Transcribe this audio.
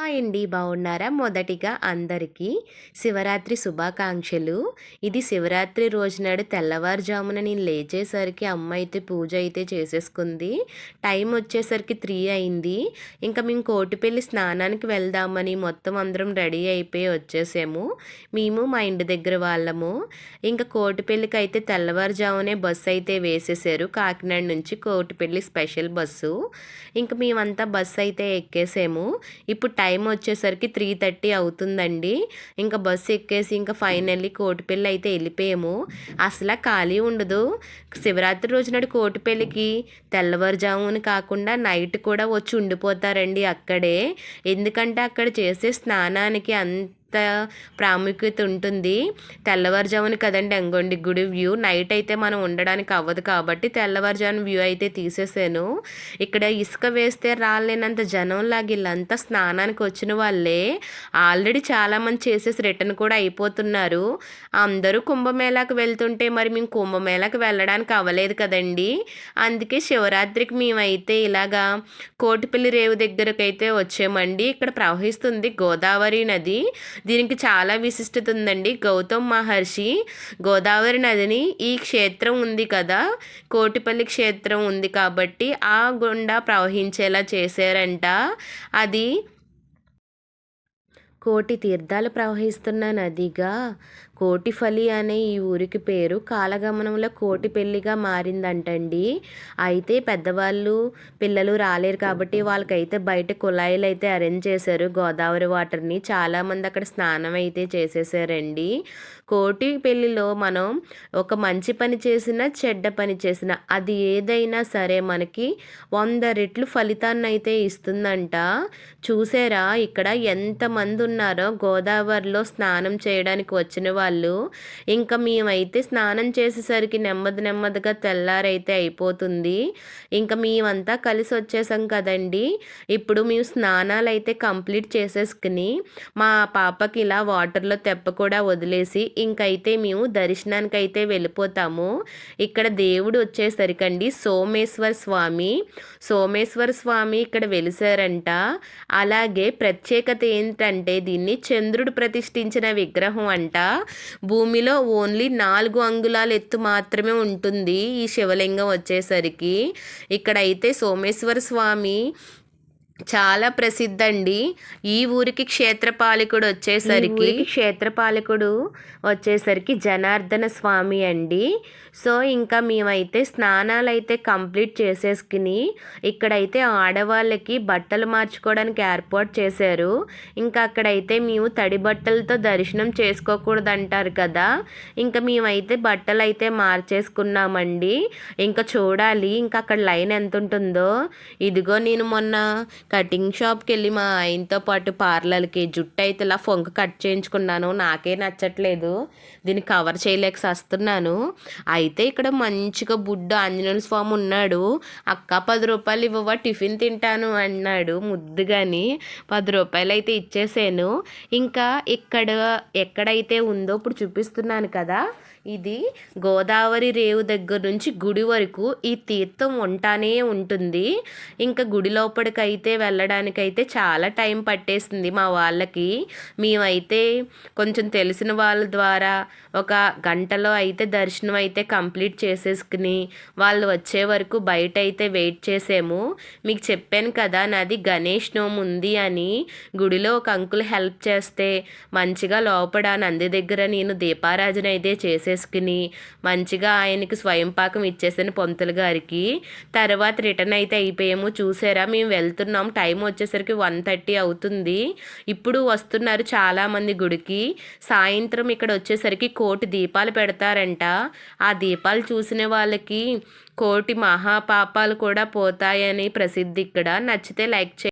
Hi అండి బాగున్నారా మొదటిగా అందరికీ శివరాత్రి శుభాకాంక్షలు. ఇది శివరాత్రి రోజునాడు తెల్లవారుజామున నేను లేచేసరికి అమ్మ అయితే పూజ అయితే చేసేసుకుంది. టైం వచ్చేసరికి త్రీ అయింది. ఇంకా మేము కోటిపల్లి స్నానానికి వెళ్దామని మొత్తం అందరం రెడీ అయిపోయి వచ్చేసాము. మేము మా ఇంటి దగ్గర వాళ్ళము. ఇంకా కోటిపల్లికి అయితే తెల్లవారుజామునే బస్సు అయితే వేసేసారు. కాకినాడ నుంచి కోటిపల్లి స్పెషల్ బస్సు. ఇంకా మేమంతా బస్సు అయితే ఎక్కేసాము. ఇప్పుడు టైం వచ్చేసరికి త్రీ థర్టీ అవుతుందండి. ఇంకా బస్సు ఎక్కేసి ఇంకా ఫైనల్లీ కోటిపల్లి అయితే వెళ్ళిపోయాము. అసలు ఖాళీ ఉండదు. శివరాత్రి రోజు నాడు కోటిపల్లికి తెల్లవారుజామున కాకుండా నైట్ కూడా వచ్చి ఉండిపోతారండి అక్కడే. ఎందుకంటే అక్కడ చేసే స్నానానికి అంత ప్రాముఖ్యత ఉంటుంది. తెల్లవారుజామున కదండి అంగొండి గుడి వ్యూ. నైట్ అయితే మనం ఉండడానికి అవ్వదు కాబట్టి తెల్లవారుజామున వ్యూ అయితే తీసేసాను. ఇక్కడ ఇసుక వేస్తే రాలేనంత జనంలాగా వీళ్ళంతా స్నానానికి వచ్చిన వాళ్ళే ఆల్రెడీ చాలామంది చేసేసి రిటర్న్ కూడా అయిపోతున్నారు. అందరూ కుంభమేళాకు వెళ్తుంటే మరి మేము కుంభమేళాకు వెళ్ళడానికి అవ్వలేదు కదండి. అందుకే శివరాత్రికి మేమైతే ఇలాగా కోటిపల్లి రేవు దగ్గరకైతే వచ్చామండి. ఇక్కడ ప్రవహిస్తుంది గోదావరి నది. దీనికి చాలా విశిష్టత ఉందండి. గౌతమ్ మహర్షి గోదావరి నదిని ఈ క్షేత్రం ఉంది కదా కోటిపల్లి క్షేత్రం ఉంది కాబట్టి ఆ గుండా ప్రవహించేలా చేశారంట. అది కోటి తీర్థాలు ప్రవహిస్తున్న నదిగా కోటిఫలి అనే ఈ ఊరికి పేరు కాలగమనంలో కోటి పెళ్ళిగా మారిందంటండి. అయితే పెద్దవాళ్ళు పిల్లలు రాలేరు కాబట్టి వాళ్ళకైతే బయట కుళాయిలు అయితే అరేంజ్ చేశారు. గోదావరి వాటర్ని చాలామంది అక్కడ స్నానం అయితే చేసేసారండి. కోటి పెళ్ళిలో మనం ఒక మంచి పని చేసిన చెడ్డ పని చేసిన అది ఏదైనా సరే మనకి వంద రెట్లు ఫలితాన్ని అయితే ఇస్తుందంట. చూసారా ఇక్కడ ఎంతమంది ఉన్నారో గోదావరిలో స్నానం చేయడానికి వచ్చిన వాళ్ళు ఇంకా మేమైతే స్నానం చేసేసరికి నెమ్మది నెమ్మదిగా తెల్లారైతే అయిపోతుంది. ఇంకా మేమంతా కలిసి వచ్చేసాం కదండి. ఇప్పుడు మేము స్నానాలు అయితే కంప్లీట్ చేసేసుకుని మా పాపకి ఇలా వాటర్లో తెప్ప కూడా వదిలేసి ఇంకైతే మేము దర్శనానికి అయితే వెళ్ళిపోతాము. ఇక్కడ దేవుడు వచ్చేసరికండి సోమేశ్వర స్వామి. సోమేశ్వర స్వామి ఇక్కడ వెలిసారంట. అలాగే ప్రత్యేకత ఏంటంటే దీన్ని చంద్రుడు ప్రతిష్ఠించిన విగ్రహం అంట. భూమిలో ఓన్లీ నాలుగు అంగుళాల ఎత్తు మాత్రమే ఉంటుంది ఈ శివలింగం వచ్చేసరికి. ఇక్కడైతే సోమేశ్వర స్వామి చాలా ప్రసిద్ధండి. ఈ ఊరికి క్షేత్రపాలకుడు వచ్చేసరికి క్షేత్రపాలకుడు వచ్చేసరికి జనార్దన స్వామి అండి. సో ఇంకా మేమైతే స్నానాలు అయితే కంప్లీట్ చేసేసుకుని ఇక్కడైతే ఆడవాళ్ళకి బట్టలు మార్చుకోవడానికి ఏర్పాటు చేశారు. ఇంకా అక్కడైతే మేము తడి బట్టలతో దర్శనం చేసుకోకూడదు అంటారు కదా. ఇంకా మేమైతే బట్టలు అయితే మార్చేసుకున్నామండి. ఇంకా చూడాలి ఇంకా అక్కడ లైన్ ఎంత ఉంటుందో ఇదిగో నేను మొన్న కటింగ్ షాప్కి వెళ్ళి మా ఆయనతో పాటు పార్లర్కి జుట్టు అయితే ఇలా ఫొంక కట్ చేయించుకున్నాను. నాకే నచ్చట్లేదు. దీన్ని కవర్ చేయలేక వస్తున్నాను అయితే ఇక్కడ మంచిగా బుడ్డు ఆంజనేయ స్వామి ఉన్నాడు. అక్క పది రూపాయలు ఇవ్వవా? టిఫిన్ తింటాను అన్నాడు ముద్దుగాని. పది రూపాయలు అయితే ఇచ్చేసాను. ఇంకా ఇక్కడ ఎక్కడైతే ఉందో ఇప్పుడు చూపిస్తున్నాను కదా ఇది గోదావరి రేవు దగ్గర నుంచి గుడి వరకు ఈ తీర్థం ఉంటానే ఉంటుంది. ఇంకా గుడి లోపలికైతే వెళ్ళడానికైతే చాలా టైం పట్టేసింది మా వాళ్ళకి. మేమైతే కొంచెం తెలిసిన వాళ్ళ ద్వారా ఒక గంటలో అయితే దర్శనం అయితే కంప్లీట్ చేసేసుకుని వాళ్ళు వచ్చే వరకు బయట అయితే వెయిట్ చేసాము. మీకు చెప్పాను కదా నాది గణేష్ నోము ఉంది అని. గుడిలో ఒక అంకుల్ హెల్ప్ చేస్తే మంచిగా లోపల నంది దగ్గర నేను దీపారాజన అయితే చేసుకుని మంచిగా ఆయనకి స్వయం పాకం ఇచ్చేసాను పొంతులు గారికి. తర్వాత రిటర్న్ అయితే అయిపోయాము. చూసారా మేము వెళ్తున్నాం. టైం వచ్చేసరికి వన్ థర్టీ అవుతుంది. ఇప్పుడు వస్తున్నారు చాలామంది గుడికి. సాయంత్రం ఇక్కడ వచ్చేసరికి కోటి దీపాలు పెడతారంట. ఆ దీపాలు చూసిన వాళ్ళకి కోటి మహాపాపాలు కూడా పోతాయని ప్రసిద్ధి ఇక్కడ. నచ్చితే లైక్ చే